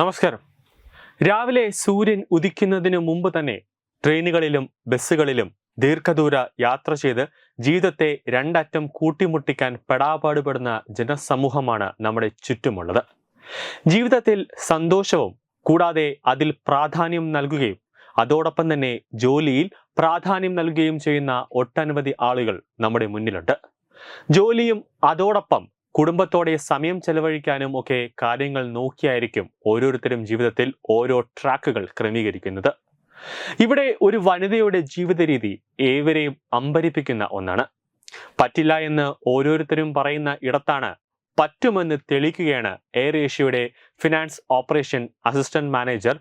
നമസ്കാരം. രാവിലെ സൂര്യൻ ഉദിക്കുന്നതിന് മുമ്പ് തന്നെ ട്രെയിനുകളിലും ബസ്സുകളിലും ദീർഘദൂര യാത്ര ചെയ്ത് ജീവിതത്തെ രണ്ടറ്റം കൂട്ടിമുട്ടിക്കാൻ പെടാപാടുപെടുന്ന ജനസമൂഹമാണ് നമ്മുടെ ചുറ്റുമുള്ളത്. ജീവിതത്തിൽ സന്തോഷവും കൂടാതെ അതിൽ പ്രാധാന്യം നൽകുകയും അതോടൊപ്പം തന്നെ ജോലിയിൽ പ്രാധാന്യം നൽകുകയും ചെയ്യുന്ന ഒട്ടനവധി ആളുകൾ നമ്മുടെ മുന്നിലുണ്ട്. ജോലിയും അതോടൊപ്പം കുടുംബത്തോടെ സമയം ചെലവഴിക്കാനും ഒക്കെ കാര്യങ്ങൾ നോക്കിയായിരിക്കും ഓരോരുത്തരും ജീവിതത്തിൽ ഓരോ ട്രാക്കുകൾ ക്രമീകരിക്കുന്നത്. ഇവിടെ ഒരു വനിതയുടെ ജീവിത രീതി ഏവരെയും അമ്പരിപ്പിക്കുന്ന ഒന്നാണ്. പറ്റില്ല എന്ന് ഓരോരുത്തരും പറയുന്ന ഇടത്താണ് പറ്റുമെന്ന് തെളിയിക്കുകയാണ് air ഏഷ്യയുടെ finance operation assistant manager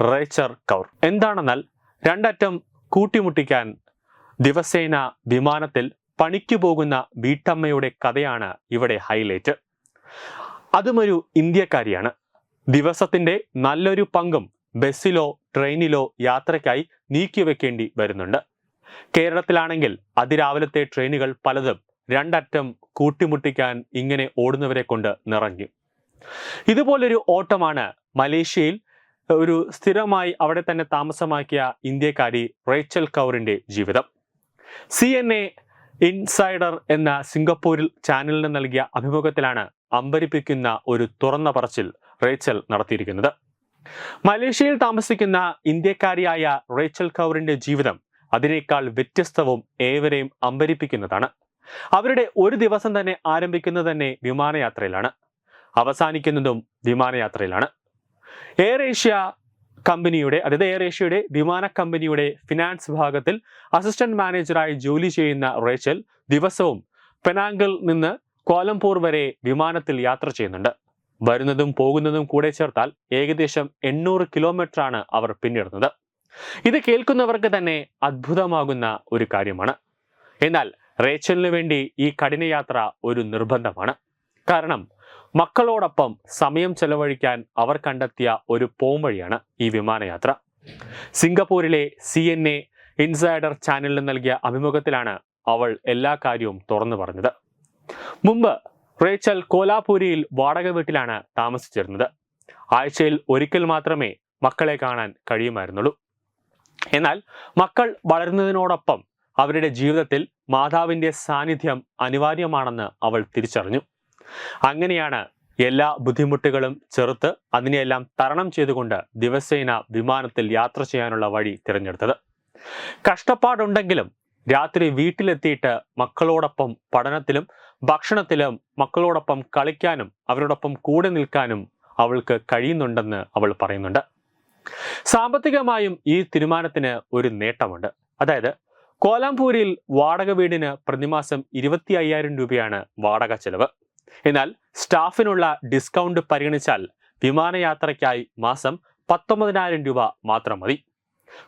Rachel Kaur. എന്താണെന്നാൽ രണ്ടറ്റം കൂട്ടിമുട്ടിക്കാൻ ദിവസേന വിമാനത്തിൽ പണിക്കു പോകുന്ന വീട്ടമ്മയുടെ കഥയാണ് ഇവിടെ ഹൈലൈറ്റ് അതുമൊരു ഇന്ത്യക്കാരിയാണ്. ദിവസത്തിന്റെ നല്ലൊരു പങ്കും ബസ്സിലോ ട്രെയിനിലോ യാത്രയ്ക്കായി നീക്കിവെക്കേണ്ടി വരുന്നുണ്ട്. കേരളത്തിലാണെങ്കിൽ അതിരാവിലത്തെ ട്രെയിനുകൾ പലതും രണ്ടറ്റം കൂട്ടിമുട്ടിക്കാൻ ഇങ്ങനെ ഓടുന്നവരെ കൊണ്ട് നിറഞ്ഞു. ഇതുപോലൊരു ഓട്ടമാണ് മലേഷ്യയിൽ ഒരു സ്ഥിരമായി അവിടെ തന്നെ താമസമാക്കിയ ഇന്ത്യക്കാരി റേച്ചൽ കൗറിന്റെ ജീവിതം. സി എൻ എ ഇൻസൈഡർ എന്ന സിംഗപ്പൂരിൽ ചാനലിന് നൽകിയ അഭിമുഖത്തിലാണ് അമ്പരിപ്പിക്കുന്ന ഒരു തുറന്ന പറച്ചിൽ റേച്ചൽ നടത്തിയിരിക്കുന്നത്. മലേഷ്യയിൽ താമസിക്കുന്ന ഇന്ത്യക്കാരിയായ റേച്ചൽ കൗറിന്റെ ജീവിതം അതിനേക്കാൾ വ്യത്യസ്തവും ഏവരെയും അമ്പരിപ്പിക്കുന്നതാണ്. അവരുടെ ഒരു ദിവസം തന്നെ ആരംഭിക്കുന്നത് തന്നെ വിമാനയാത്രയിലാണ്. അവസാനിക്കുന്നതും വിമാനയാത്രയിലാണ്. എയർ ഏഷ്യ കമ്പനിയുടെ അതായത് എയർ ഏഷ്യയുടെ വിമാന കമ്പനിയുടെ ഫിനാൻസ് വിഭാഗത്തിൽ അസിസ്റ്റന്റ് മാനേജറായി ജോലി ചെയ്യുന്ന റേച്ചൽ ദിവസവും പെനാങ്കിൽ നിന്ന് കോലംപൂർ വരെ വിമാനത്തിൽ യാത്ര ചെയ്യുന്നുണ്ട്. വരുന്നതും പോകുന്നതും കൂടെ ചേർത്താൽ ഏകദേശം എണ്ണൂറ് കിലോമീറ്റർ ആണ് അവർ പിന്നിടുന്നത്. ഇത് കേൾക്കുന്നവർക്ക് തന്നെ അത്ഭുതമാകുന്ന ഒരു കാര്യമാണ്. എന്നാൽ റേച്ചലിന് വേണ്ടി ഈ കഠിനയാത്ര ഒരു നിർബന്ധമാണ്. കാരണം മക്കളോടൊപ്പം സമയം ചെലവഴിക്കാൻ അവർ കണ്ടെത്തിയ ഒരു പോംവഴിയാണ് ഈ വിമാനയാത്ര. സിംഗപ്പൂരിലെ സി എൻ എ ഇൻസൈഡർ ചാനലിന് നൽകിയ അഭിമുഖത്തിലാണ് അവൾ എല്ലാ കാര്യവും തുറന്നു പറഞ്ഞത്. മുമ്പ് റേച്ചൽ കോലാപൂരിയിൽ വാടക വീട്ടിലാണ് താമസിച്ചിരുന്നത്. ആഴ്ചയിൽ ഒരിക്കൽ മാത്രമേ മക്കളെ കാണാൻ കഴിയുമായിരുന്നുള്ളൂ. എന്നാൽ മക്കൾ വളരുന്നതിനോടൊപ്പം അവരുടെ ജീവിതത്തിൽ മാതാവിന്റെ സാന്നിധ്യം അനിവാര്യമാണെന്ന് അവൾ തിരിച്ചറിഞ്ഞു. അങ്ങനെയാണ് എല്ലാ ബുദ്ധിമുട്ടുകളും ചെറുത്ത് അതിനെയെല്ലാം തരണം ചെയ്തുകൊണ്ട് ദിവസേന വിമാനത്തിൽ യാത്ര ചെയ്യാനുള്ള വഴി തിരഞ്ഞെടുത്തത്. കഷ്ടപ്പാടുണ്ടെങ്കിലും രാത്രി വീട്ടിലെത്തിയിട്ട് മക്കളോടൊപ്പം പഠനത്തിലും ഭക്ഷണത്തിലും മക്കളോടൊപ്പം കളിക്കാനും അവരോടൊപ്പം കൂടെ നിൽക്കാനും അവൾക്ക് കഴിയുന്നുണ്ടെന്ന് അവൾ പറയുന്നുണ്ട്. സാമ്പത്തികമായും ഈ തീരുമാനത്തിന് ഒരു നേട്ടമുണ്ട്. അതായത് കോലാംപൂരിൽ വാടക വീടിന് പ്രതിമാസം ഇരുപത്തി അയ്യായിരം രൂപയാണ് വാടക ചെലവ്. എന്നാൽ സ്റ്റാഫിനുള്ള ഡിസ്കൗണ്ട് പരിഗണിച്ചാൽ വിമാനയാത്രയ്ക്കായി മാസം പത്തൊമ്പതിനായിരം രൂപ മാത്രം മതി.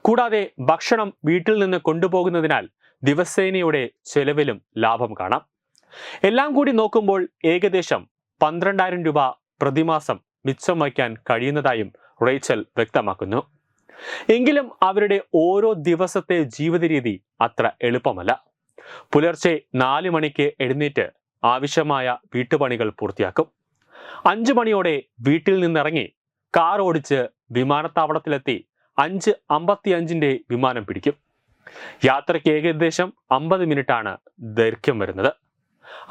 കൂടാതെ ഭക്ഷണം വീട്ടിൽ നിന്ന് കൊണ്ടുപോകുന്നതിനാൽ ദിവസേനയുടെ ചെലവിലും ലാഭം കാണാം. എല്ലാം കൂടി നോക്കുമ്പോൾ ഏകദേശം പന്ത്രണ്ടായിരം രൂപ പ്രതിമാസം മിച്ചം വയ്ക്കാൻ കഴിയുന്നതായും റേച്ചൽ വ്യക്തമാക്കുന്നു. എങ്കിലും അവരുടെ ഓരോ ദിവസത്തെ ജീവിത രീതി അത്ര എളുപ്പമല്ല. പുലർച്ചെ നാല് മണിക്ക് എഴുന്നേറ്റ് ആവശ്യമായ വീട്ടുപണികൾ പൂർത്തിയാക്കും. അഞ്ചു മണിയോടെ വീട്ടിൽ നിന്നിറങ്ങി കാർ ഓടിച്ച് വിമാനത്താവളത്തിലെത്തി അഞ്ച് അമ്പത്തിയഞ്ചിന്റെ വിമാനം പിടിക്കും. യാത്രയ്ക്ക് ഏകദേശം അമ്പത് മിനിറ്റാണ് ദൈർഘ്യം വരുന്നത്.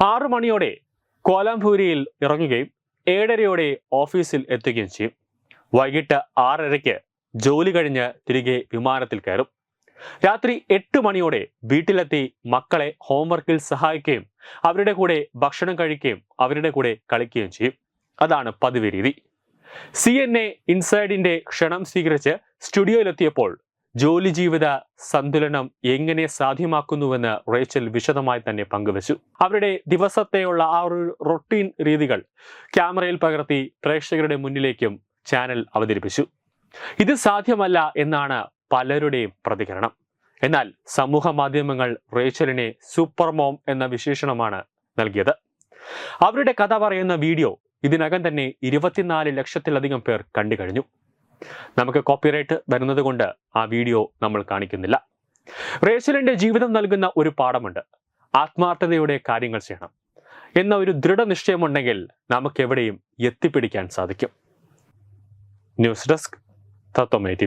ആറു മണിയോടെ കോലാംപൂരിയിൽ ഇറങ്ങുകയും ഏഴരയോടെ ഓഫീസിൽ എത്തുകയും ചെയ്യും. വൈകിട്ട് ആറരയ്ക്ക് ജോലി കഴിഞ്ഞ് തിരികെ വിമാനത്തിൽ കയറും. രാത്രി എട്ട് മണിയോടെ വീട്ടിലെത്തി മക്കളെ ഹോംവർക്കിൽ സഹായിക്കുകയും അവരുടെ കൂടെ ഭക്ഷണം കഴിക്കുകയും അവരുടെ കൂടെ കളിക്കുകയും ചെയ്യും. അതാണ് പതിവ് രീതി. സി എൻ എ ഇൻസൈഡിന്റെ ക്ഷണം സ്വീകരിച്ച് സ്റ്റുഡിയോയിലെത്തിയപ്പോൾ ജോലി ജീവിത സന്തുലനം എങ്ങനെ സാധ്യമാക്കുന്നുവെന്ന് റേച്ചൽ വിശദമായി തന്നെ പങ്കുവച്ചു. അവരുടെ ദിവസത്തെയുള്ള ആ ഒരു റൊട്ടീൻ രീതികൾ ക്യാമറയിൽ പകർത്തി പ്രേക്ഷകരുടെ മുന്നിലേക്കും ചാനൽ അവതരിപ്പിച്ചു. ഇത് സാധ്യമല്ല എന്നാണ് പലരുടെയും പ്രതികരണം. എന്നാൽ സമൂഹ മാധ്യമങ്ങൾ റേച്ചലിനെ സൂപ്പർ മോം എന്ന വിശേഷണമാണ് നൽകിയത്. അവരുടെ കഥ പറയുന്ന വീഡിയോ ഇതിനകം തന്നെ ഇരുപത്തിനാല് ലക്ഷത്തിലധികം പേർ കണ്ടു കഴിഞ്ഞു നമുക്ക് കോപ്പിറൈറ്റ് വരുന്നത് കൊണ്ട് ആ വീഡിയോ നമ്മൾ കാണിക്കുന്നില്ല. റേച്ചലിന്റെ ജീവിതം നൽകുന്ന ഒരു പാഠമുണ്ട്. ആത്മാർത്ഥതയോടെ കാര്യങ്ങൾ ചെയ്യണം. എന്ന ഒരു ദൃഢനിശ്ചയമുണ്ടെങ്കിൽ നമുക്കെവിടെയും എത്തിപ്പിടിക്കാൻ സാധിക്കും. News desk തത്വമേ T